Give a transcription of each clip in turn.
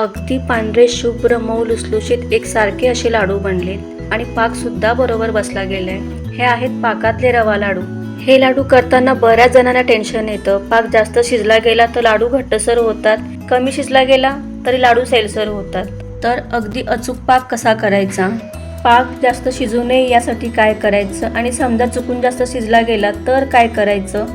अगदी पांढरे शुभ्र मऊ लुसलुशीत एकसारखे असे लाडू बनलेत आणि पाक सुद्धा बरोबर बसला गेलाय. हे आहेत पाकातले रवा लाडू. हे लाडू करताना बऱ्याच जणांना टेन्शन येतं. पाक जास्त शिजला गेला तर लाडू घट्टसर होतात. कमी शिजला गेला तरी लाडू सैलसर होतात. तर अगदी अचूक पाक कसा करायचा? पाक जास्त शिजू नये यासाठी काय करायचं? आणि समजा चुकून जास्त शिजला गेला तर काय करायचं?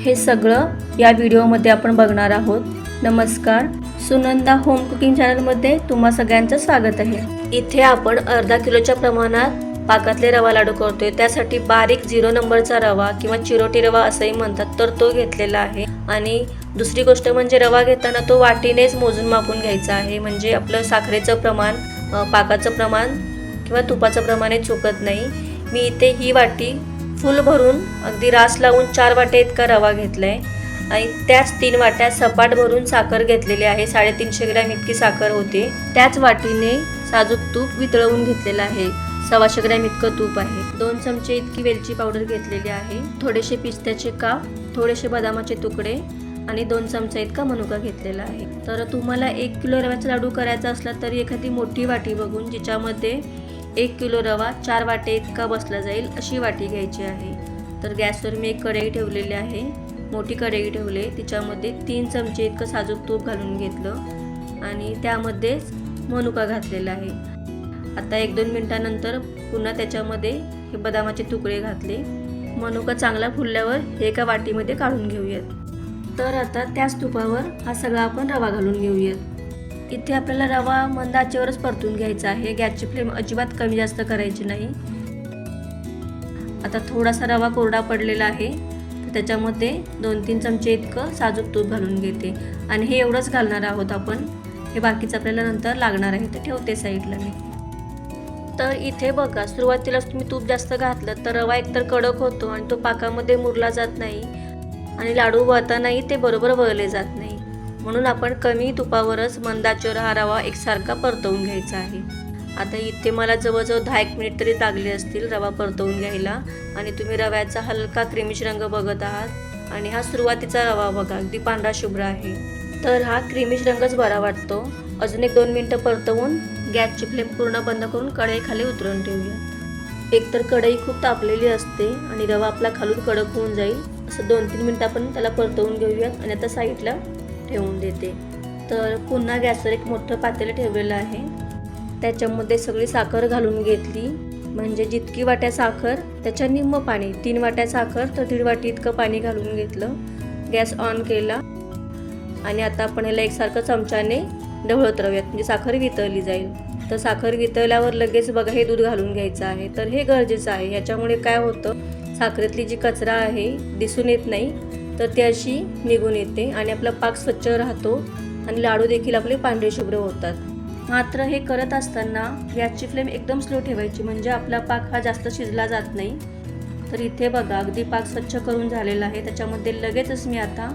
हे सगळं या व्हिडिओमध्ये आपण बघणार आहोत. नमस्कार. सुनंदा होम कुकिंग चॅनलमध्ये तुम्हा सगळ्यांचं स्वागत आहे. इथे आपण अर्धा किलोच्या प्रमाणात पाकातले रवा लाडू करतोय. त्यासाठी बारीक झिरो नंबरचा रवा किंवा चिरोटी रवा असंही म्हणतात तर तो घेतलेला आहे. आणि दुसरी गोष्ट म्हणजे रवा घेताना तो वाटीनेच मोजून मापून घ्यायचा आहे. म्हणजे आपलं साखरेचं प्रमाण पाकाचं प्रमाण किंवा तुपाचं प्रमाण हे चुकत नाही. मी इथे ही वाटी फुल भरून अगदी रास लावून चार वाटे इतका रवा घेतला आहे आणि त्याच तीन वाट्या सपाट भरून साखर घेतलेली आहे. साडेतीनशे ग्रॅम इतकी साखर होते. त्याच वाटीने साजूक तूप वितळवून घेतलेलं आहे. सव्वाशे ग्रॅम इतकं तूप आहे. दोन चमचे इतकी वेलची पावडर घेतलेली आहे. थोडेसे पिस्त्याचे काप थोडेसे बदामाचे तुकडे आणि दोन चमचा इतका मनुका घेतलेला आहे. तर तुम्हाला एक किलो रव्याचा लाडू करायचा असला तरी एखादी मोठी वाटी बघून जिच्यामध्ये एक किलो रवा चार वाटे इतका बसला जाईल अशी वाटी घ्यायची आहे. तर गॅसवर मी एक कढई ठेवलेली आहे. मोठी कढई ठेवले. तिच्यामध्ये तीन चमचे इतकं साजूक तूप घालून घेतलं आणि त्यामध्येच मनुका घातलेला आहे. आता एक दोन मिनटानंतर पुन्हा त्याच्यामध्ये हे बदामाचे तुकडे घातले. मनुका चांगला फुलल्यावर एका वाटीमध्ये काढून घेऊयात. तर आता त्याच तुपावर हा सगळा आपण रवा घालून घेऊयात. इथे आपल्याला रवा मंद आचेवरच परतून घ्यायचा आहे. गॅसची फ्लेम अजिबात कमी जास्त करायची नाही. आता थोडासा रवा कोरडा पडलेला आहे. त्याच्यामध्ये दोन तीन चमचे इतकं साजूक तूप घालून घेते. आणि हे एवढंच घालणार आहोत आपण. हे बाकीचं आपल्याला नंतर लागणार आहे. ते ठेवते साईडला मी. तर इथे बघा सुरुवातीलाच तुम्ही तूप जास्त घातलं तर रवा एकतर कडक होतो आणि तो पाकामध्ये मुरला जात नाही. आणि लाडू वळतानाही ते बरोबर वळले जात नाही. म्हणून आपण कमी तुपावरच मंदाचोर हा रवा एकसारखा परतवून घ्यायचा आहे. आता इथे मला जवळजवळ दहा एक मिनिट तरी लागले असतील रवा परतवून घ्यायला. आणि तुम्ही रव्याचा हलका क्रिमिश रंग बघत आहात. आणि हा सुरुवातीचा रवा बघा अगदी पांढरा शुभ्र आहे. तर हा क्रिमिश रंगच बरा वाटतो. अजून एक दोन मिनटं परतवून गॅसची फ्लेम पूर्ण बंद करून कढई खाली उतरवून ठेवूया. एकतर कढई खूप तापलेली असते आणि रवा आपला खालून कडक होऊन जाईल. असं दोन तीन मिनटं आपण त्याला परतवून घेऊयात आणि आता साईडला ठेवून देते. तर पुन्हा गॅसवर एक मोठं पातेलं ठेवलेलं आहे. त्याच्यामध्ये सगळी साखर घालून घेतली. म्हणजे जितकी वाट्या साखर त्याच्या निम्म पाणी तीन वाट्या साखर तर दीड वाटी इतकं पाणी घालून घेतलं. गॅस ऑन केला. आणि आता आपण ह्याला एकसारखं चमच्याने ढवळत राहूयात. म्हणजे साखर वितळली जाईल. तर साखर वितळल्यावर लगेच बघा हे दूध घालून घ्यायचं आहे. तर हे गरजेचं आहे. याच्यामुळे काय होतं साखरेतली जी कचरा आहे दिसून येत नाही. तर ती अशी निघून येते. आणि आपला पाक स्वच्छ राहतो. आणि लाडू देखील आपले पांढरे शुभ्र होतात. मात्र हे करत असताना गॅसची फ्लेम एकदम स्लो ठेवायची. म्हणजे आपला पाक हा जास्त शिजला जात नाही. तर इथे बघा अगदी पाक स्वच्छ करून झालेला आहे. त्याच्यामध्ये लगेचच मी आता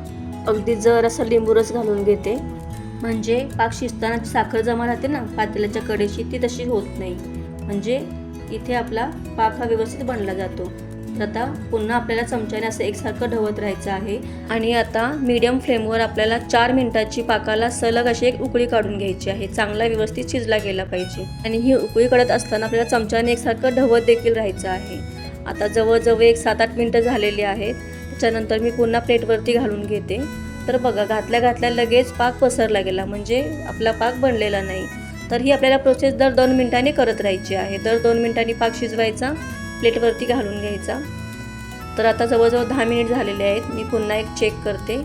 अगदी जर असं लिंबू रस घालून घेते. म्हणजे पाक शिजताना साखर जमा राहते ना पातेल्याच्या कडेशी ती तशी होत नाही. म्हणजे इथे आपला पाक हा व्यवस्थित बनला जातो. तर आता पुन्हा आपल्याला चमच्याने असं एकसारखं ढवत राहायचं आहे. आणि आता मीडियम फ्लेमवर आपल्याला चार मिनिटाची पाकाला सलग अशी एक उकळी काढून घ्यायची आहे. चांगला व्यवस्थित शिजला गेला पाहिजे. आणि ही उकळी काढत असताना आपल्याला चमच्याने एकसारखं ढवत देखील राहायचं आहे. आता जवळजवळ एक सात आठ मिनटं झालेली आहेत. त्याच्यानंतर मी पुन्हा प्लेटवरती घालून घेते. तर बघा घातल्या घातल्या लगेच पाक पसरला गेला. म्हणजे आपला पाक बनलेला नाही. तर ही आपल्याला प्रोसेस दर दोन मिनिटांनी करत राहायची आहे. दर दोन मिनिटांनी पाक शिजवायचा. प्लेटवरती घालून घ्यायचा. तर आता जवळजवळ दहा मिनिट झालेले आहेत. मी पुन्हा एक चेक करते.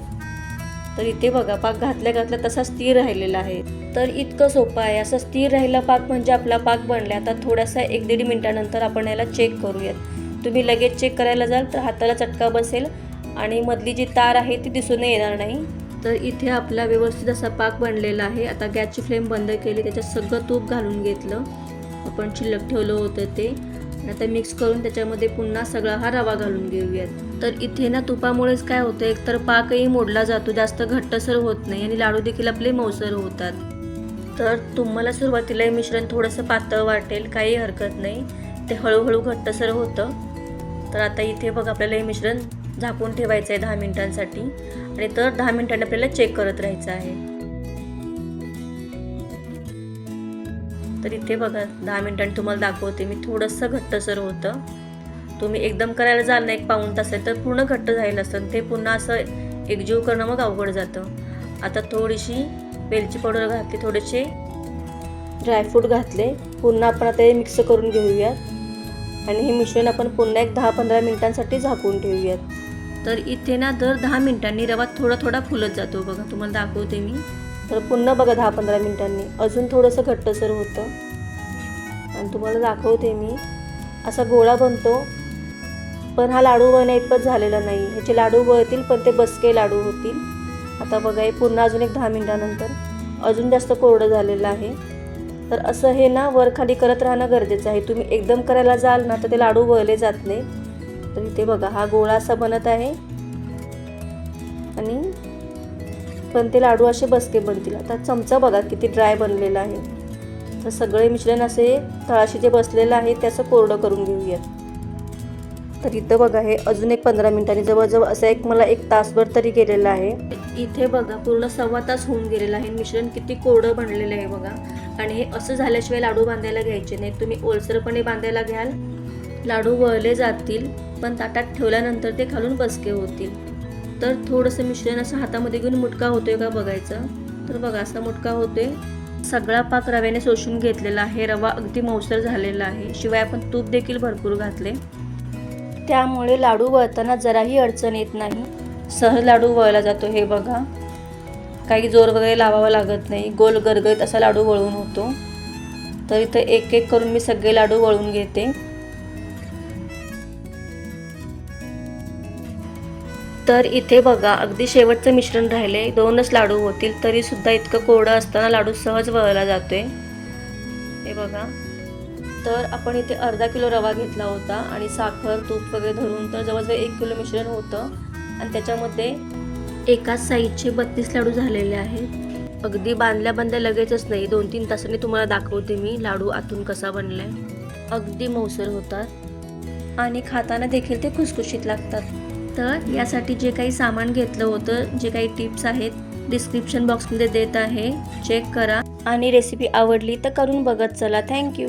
तर इथे बघा पाक घातल्या घातल्या तसा स्थिर राहिलेला आहे. तर इतकं सोपं आहे. असं स्थिर राहिला पाक म्हणजे आपला पाक बनला आता थोडासा एक दीड मिनिटानंतर आपण याला चेक करूयात. तुम्ही लगेच चेक करायला जाल तर हाताला चटका बसेल आणि मधली जी तार आहे ती दिसून येणार नाही. तर इथे आपला व्यवस्थित असा पाक बनलेला आहे. आता गॅसची फ्लेम बंद केली. त्याच्यात सगळं तूप घालून घेतलं. आपण शिल्लक ठेवलं होतं ते. नंतर मिक्स करून त्याच्यामध्ये पुन्हा सगळा हा रवा घालून घेऊयात. तर इथे ना तुपामुळेच काय होतं एकतर पाकही मोडला जातो जास्त घट्टसर होत नाही आणि लाडू देखील आपले मौसर होतात. तर तुम्हाला सुरुवातीला हे मिश्रण थोडंसं पातळ वाटेल काही हरकत नाही. ते हळूहळू घट्टसर होतं. तर आता इथे बघ आपल्याला हे मिश्रण झाकून ठेवायचं आहे दहा मिनिटांसाठी. आणि तर दहा मिनिटांनी आपल्याला चेक करत राहायचं आहे. तर इथे बघा दहा मिनिटांनी तुम्हाला दाखवते मी. थोडंसं घट्टसर होतं. तुम्ही एकदम करायला जाल ना एक पाऊण तास आहे तर पूर्ण घट्ट झालेलं असतं ते पुन्हा असं एकजीव करणं मग अवघड जातं. आता थोडीशी वेलची पावडर घातली थोडेसे ड्रायफ्रूट घातले. पुन्हा आपण आता हे मिक्स करून घेऊयात. आणि हे मिश्रण आपण पुन्हा एक दहा पंधरा मिनिटांसाठी झाकून ठेवूयात. तर इथे ना दर दहा मिनिटांनी रवा थोडा थोडा फुलत जातो बघा तुम्हाला दाखवते मी. तर पुन्हा बघा दहा पंधरा मिनिटांनी. अजून थोडंसं घट्टसर होतं. आणि तुम्हाला दाखवते मी. असा गोळा बनतो. पण हा लाडू बनण्या इतपत झालेला नाही. ह्याचे लाडू वळतील पण ते बसके लाडू होतील. आता बघा हे पुन्हा अजून एक दहा मिनिटानंतर. अजून जास्त कोरडं झालेलं आहे. तर असं हे ना वर खाली करत राहणं गरजेचं आहे. तुम्ही एकदम करायला जाल ना तर ते लाडू वळले जात नाही. तर इथे बघा हा गोळा असा बनत आहे. आणि पण ते लाडू असे बसके बनतील. आता चमचा बघा किती ड्राय बनलेला आहे. तर सगळे मिश्रण असे तळाशी जे बसलेलं आहे त्याचं कोरडं करून घेऊयात तर इथं बघा हे अजून एक पंधरा मिनिटांनी जवळजवळ असं एक मला एक तासभर तरी गेलेला आहे. इथे बघा पूर्ण सव्वा तास होऊन गेलेला आहे. मिश्रण किती कोरडं बनलेलं आहे बघा. आणि हे असं झाल्याशिवाय लाडू बांधायला घ्यायचे नाही तुम्ही ओलसरपणे बांधायला घ्याल. लाडू वळले जातील पण ताटात ठेवल्यानंतर ते खालून बसके होतील. तर थोडंसं मिश्रण असं हातामध्ये घेऊन मुटका होतोय का बघायचं. तर बघा असा मुटका होतोय. सगळा पाक रव्याने शोषून घेतलेला आहे. रवा अगदी मौसर झालेला आहे. शिवाय आपण तूप देखील भरपूर घातले. त्यामुळे लाडू वळताना जराही अडचण येत नाही. सहज लाडू वळला जातो हे बघा. काही जोर वगैरे लावावा लागत नाही. गोल गरगरीत असा लाडू वळून होतो. तर इथं एक एक करून मी सगळे लाडू वळून घेते. तर इथे बघा अगदी शेवटचं मिश्रण राहिले. दोनच लाडू होतील तरी सुद्धा इतकं कोरडं असताना लाडू सहज वळला जातोय. हे बघा. तर आपण इथे अर्धा किलो रवा घेतला होता आणि साखर तूप वगैरे धरून तर जवळजवळ एक किलो मिश्रण होतं. आणि त्याच्यामध्ये एकाच साईजचे बत्तीस लाडू झालेले आहेत. अगदी बांधल्या बांधल्या लगेचच नाही दोन तीन तासांनी तुम्हाला दाखवते मी लाडू आतून कसा बनलाय. अगदी मौसर होतात. आणि खाताना देखील ते खुसखुशीत लागतात. तर यासाठी जे काही सामान घेतलं होतं जे काही टिप्स आहेत डिस्क्रिप्शन बॉक्समध्ये देत आहे. चेक करा. आणि रेसिपी आवडली तर करून बघत चला. थँक्यू